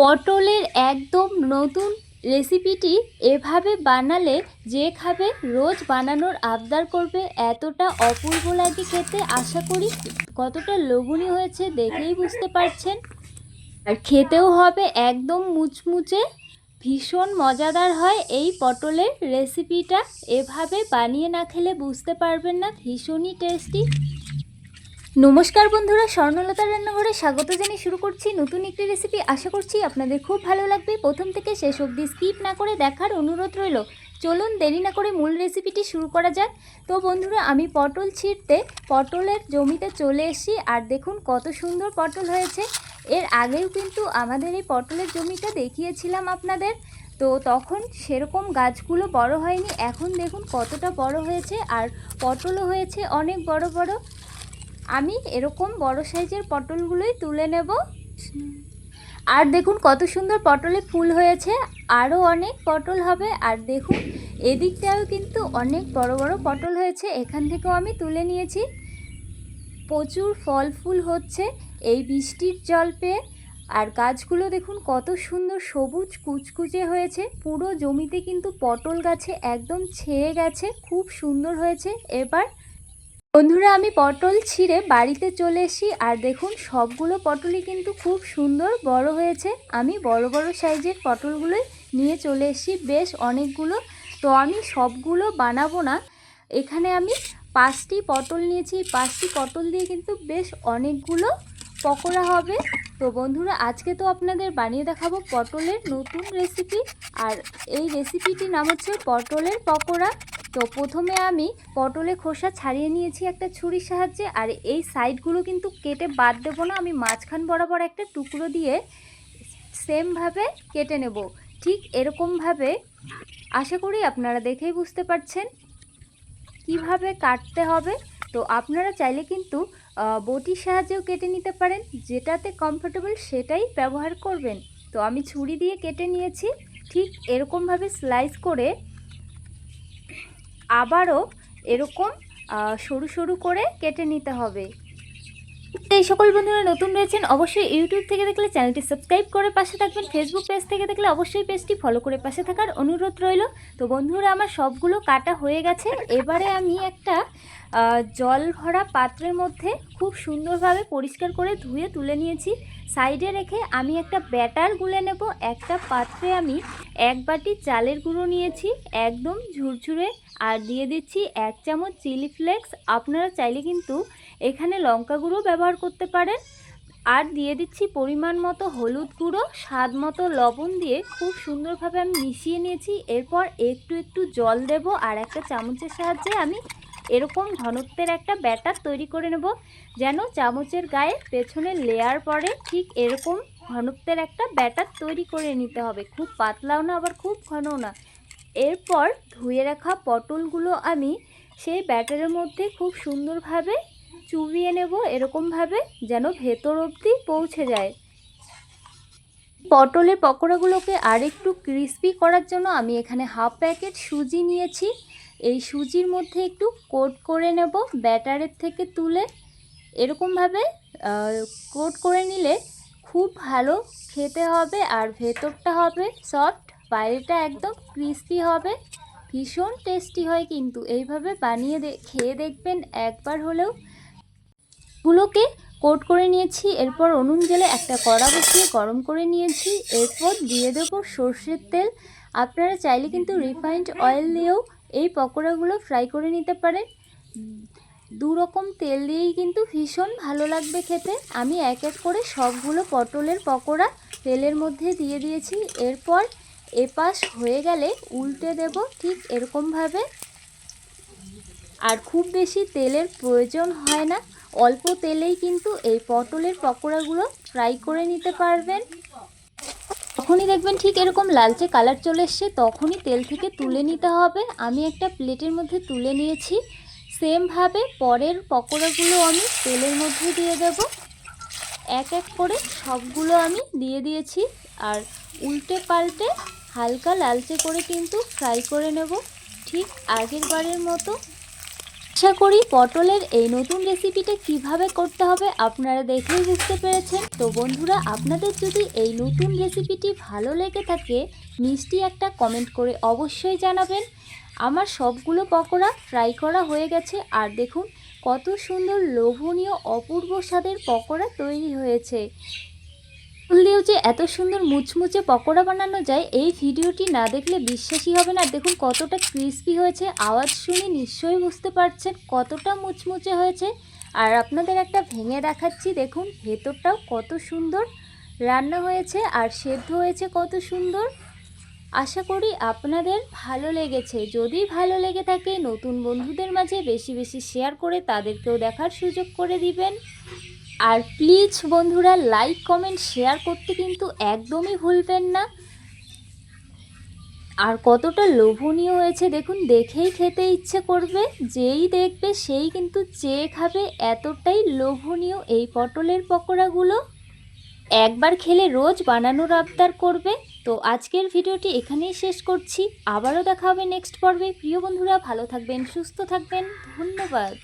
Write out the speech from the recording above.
পটলের একদম নতুন রেসিপিটি এভাবে বানালে যে খাবে রোজ বানানোর আবদার করবে এতটা অপূর্ব লাগে খেতে, আশা করি কতটা লোভনীয় হয়েছে দেখেই বুঝতে পারছেন। আর খেতেও হবে একদম মুচমুচে। ভীষণ মজাদার হয় এই পটলের রেসিপিটা। এভাবে বানিয়ে না খেলে বুঝতে পারবেন না, ভীষণই টেস্টি। নমস্কার বন্ধুরা, স্বর্ণলতা রান্নাঘরে স্বাগত জানিয়ে শুরু করছি নতুন একটি রেসিপি আশা করছি আপনাদের খুব ভালো লাগবে। প্রথম থেকে শেষ অবধি স্কিপ না করে দেখার অনুরোধ রইল। চলুন দেরি না করে মূল রেসিপিটি শুরু করা যাক। তো বন্ধুরা, আমি পটল ছিঁড়তে পটলের জমিতে চলে এসেছি আর দেখুন কত সুন্দর পটল হয়েছে। এর আগেও কিন্তু আমাদের এই পটলের জমিটা দেখিয়েছিলাম আপনাদের। তো তখন সেরকম গাছগুলো বড় হয়নি। এখন দেখুন কতটা বড় হয়েছে আর পটলও হয়েছে অনেক বড় বড়। আমি এরকম বড় সাইজের পটলগুলোই তুলে নেব। আর দেখুন কত সুন্দর পটলে ফুল হয়েছে আরও অনেক পটল হবে। আর দেখুন এদিকটাও কিন্তু অনেক বড় বড় পটল হয়েছে, এখান থেকেও আমি তুলে নিয়েছি। প্রচুর ফল ফুল হচ্ছে এই বৃষ্টির জল পেয়ে। আর গাছগুলো দেখুন কত সুন্দর সবুজ কুচকুচে হয়েছে, পুরো জমিতে কিন্তু পটল গাছে একদম ছেয়ে গেছে, খুব সুন্দর হয়েছে। এবার বন্ধুরা, আমি পটল ছিঁড়ে বাড়িতে চলে এসি আর দেখুন, সবগুলো পটলই কিন্তু খুব সুন্দর বড় হয়েছে। আমি বড় বড় সাইজের পটলগুলোই নিয়ে চলে এসি বেশ অনেকগুলো। তো আমি সবগুলো বানাবো না। এখানে আমি পাঁচটি পটল নিয়েছি। পাঁচটি পটল দিয়ে কিন্তু বেশ অনেকগুলো পকোড়া হবে। তো বন্ধুরা, আজকে তো আপনাদের বানিয়ে দেখাবো পটলের নতুন রেসিপি আর এই রেসিপিটির নাম হচ্ছে পটলের পকোড়া। তো প্রথমে আমি পটলের খোসা ছাড়িয়ে নিয়েছি একটা ছুরির সাহায্যে, আর এই সাইডগুলো কিন্তু কেটে বাদ দেবো না, আমি মাঝখান বরাবর একটা টুকরো দিয়ে সেমভাবে কেটে নেব। ঠিক এরকমভাবে, আশা করি আপনারা দেখেই বুঝতে পারছেন কীভাবে কাটতে হবে। তো আপনারা চাইলে কিন্তু বটির সাহায্যেও কেটে নিতে পারেন, যেটাতে কমফোর্টেবল সেটাই ব্যবহার করবেন। তো আমি ছুরি দিয়ে কেটে নিয়েছি, ঠিক এরকমভাবে স্লাইস করে আবারও এরকম সরু সরু করে কেটে নিতে হবে। এই সকল বন্ধুরা নতুন রয়েছেন, অবশ্যই ইউটিউব থেকে দেখলে চ্যানেলটি সাবস্ক্রাইব করে পাশে থাকবেন। ফেসবুক পেজ থেকে দেখলে অবশ্যই পেজটি ফলো করে পাশে থাকার অনুরোধ রইল। তো বন্ধুরা, আমার সবগুলো কাটা হয়ে গেছে। এবারে আমি একটা জল ভরা পাত্রের মধ্যে খুব সুন্দরভাবে পরিষ্কার করে ধুয়ে তুলে নিয়েছি। সাইডে রেখে আমি একটা ব্যাটার গুলে নেব। একটা পাত্রে আমি এক বাটি চালের গুঁড়ো নিয়েছি, একদম ঝুরঝুরে। আর দিয়ে দিচ্ছি এক চামচ চিলি ফ্লেক্স। আপনারা চাইলে কিন্তু এখানে লঙ্কা গুঁড়ো ব্যবহার করতে পারেন। আর দিয়ে দিচ্ছি পরিমাণ মতো হলুদ গুঁড়ো, স্বাদ মতো লবণ দিয়ে খুব সুন্দরভাবে আমি মিশিয়ে নিয়েছি। এরপর একটু একটু জল দেব। আর একটা চামচের সাহায্যে আমি এরকম ঘনত্বের একটা ব্যাটার তৈরি করে নেব যেন চামচের গায়ে পেছনে লেয়ার পরে ঠিক এরকম ঘনত্বের একটা ব্যাটার তৈরি করে নিতে হবে। খুব পাতলাও না, আবার খুব ঘনও না। এরপর ধুয়ে রাখা পটলগুলো আমি সেই ব্যাটারের মধ্যে খুব সুন্দরভাবে চুবিয়ে নেব এরকমভাবে যেন ভেতর অবধি পৌঁছে যায়। পটলের পকোড়াগুলোকে আরেকটু ক্রিস্পি করার জন্য আমি এখানে হাফ প্যাকেট সুজি নিয়েছি। এই সুজির মধ্যে একটু কোট করে নেব, ব্যাটারের থেকে তুলে। এরকমভাবে কোট করে নিলে খুব ভালো খেতে হবে আর ভেতরটা হবে সফট বাইরেটা একদম ক্রিস্পি হবে। ভীষণ টেস্টি হয় কিন্তু, এইভাবে বানিয়ে খেয়ে দেখবেন একবার হলেও। গুলোকে কোট করে নিয়েছি, এরপর উনুন জেলে একটা কড়া বসিয়ে গরম করে নিয়েছি। এরপর দিয়ে দেবো সর্ষের তেল। আপনারা চাইলে কিন্তু রিফাইন্ড অয়েল দিয়েও এই পকোড়াগুলো ফ্রাই করে নিতে পারেন। দু রকম তেল দিয়েই কিন্তু ভীষণ ভালো লাগবে খেতে। আমি এক এক করে সবগুলো পটলের পকোড়া তেলের মধ্যে দিয়ে দিয়েছি। এরপর এপাশ হয়ে গেলে উল্টে দেব ঠিক এরকমভাবে। আর খুব বেশি তেলের প্রয়োজন হয় না। অল্প তেলেই কিন্তু এই পটলের পকোড়াগুলো ফ্রাই করে নিতে পারবেন। যখনই দেখবেন ঠিক এরকম লালচে কালার চলে এসছে, তখনই তেল থেকে তুলে নিতে হবে। আমি একটা প্লেটের মধ্যে তুলে নিয়েছি। সেমভাবে পরের পকোড়াগুলো আমি তেলের মধ্যে দিয়ে দেব। এক এক করে সবগুলো আমি দিয়ে দিয়েছি আর উল্টে পাল্টে হালকা লালচে করে কিন্তু ফ্রাই করে নেব। ঠিক আগের বারের মতো আশা করি, পটলের এই নতুন রেসিপিটা কীভাবে করতে হবে আপনারা দেখেই বুঝতে পেরেছেন। তো বন্ধুরা, আপনাদের যদি এই নতুন রেসিপিটি ভালো লেগে থাকে, মিষ্টি একটা কমেন্ট করে অবশ্যই জানাবেন। আমার সবগুলো পকোড়া ফ্রাই করা হয়ে গেছে, আর দেখুন কত সুন্দর লোভনীয় অপূর্ব স্বাদের পকোড়া তৈরি হয়েছে। ফুল যে এত সুন্দর মুচমুচে পকোড়া বানানো যায়, এই ভিডিওটি না দেখলে বিশ্বাসই হবে না। দেখুন কতটা ক্রিস্পি হয়েছে, আওয়াজ শুনে নিশ্চয়ই বুঝতে পারছেন কতটা মুচমুচে হয়েছে। আর আপনাদের একটা ভেঙে দেখাচ্ছি, দেখুন ভেতরটাও কত সুন্দর রান্না হয়েছে আর সেদ্ধ হয়েছে কত সুন্দর। আশা করি আপনাদের ভালো লেগেছে। যদি ভালো লেগে থাকে, নতুন বন্ধুদের মাঝে বেশি বেশি শেয়ার করে তাদেরকেও দেখার সুযোগ করে দিবেন। আর প্লিজ বন্ধুরা লাইক কমেন্ট শেয়ার করতে কিন্তু একদমই ভুলবেন না। আর কতটা লোভনীয় হয়েছে, দেখুন, দেখেই খেতে ইচ্ছে করবে, যেই দেখবে সেই কিন্তু চেয়ে খাবে এতটাই লোভনীয় এই পটলের পকোড়াগুলো। একবার খেলে রোজ বানানোর আবদার করবে। তো আজকের ভিডিওটি এখানেই শেষ করছি। আবারও দেখা হবে নেক্সট পর্বে। প্রিয় বন্ধুরা, ভালো থাকবেন, সুস্থ থাকবেন। ধন্যবাদ।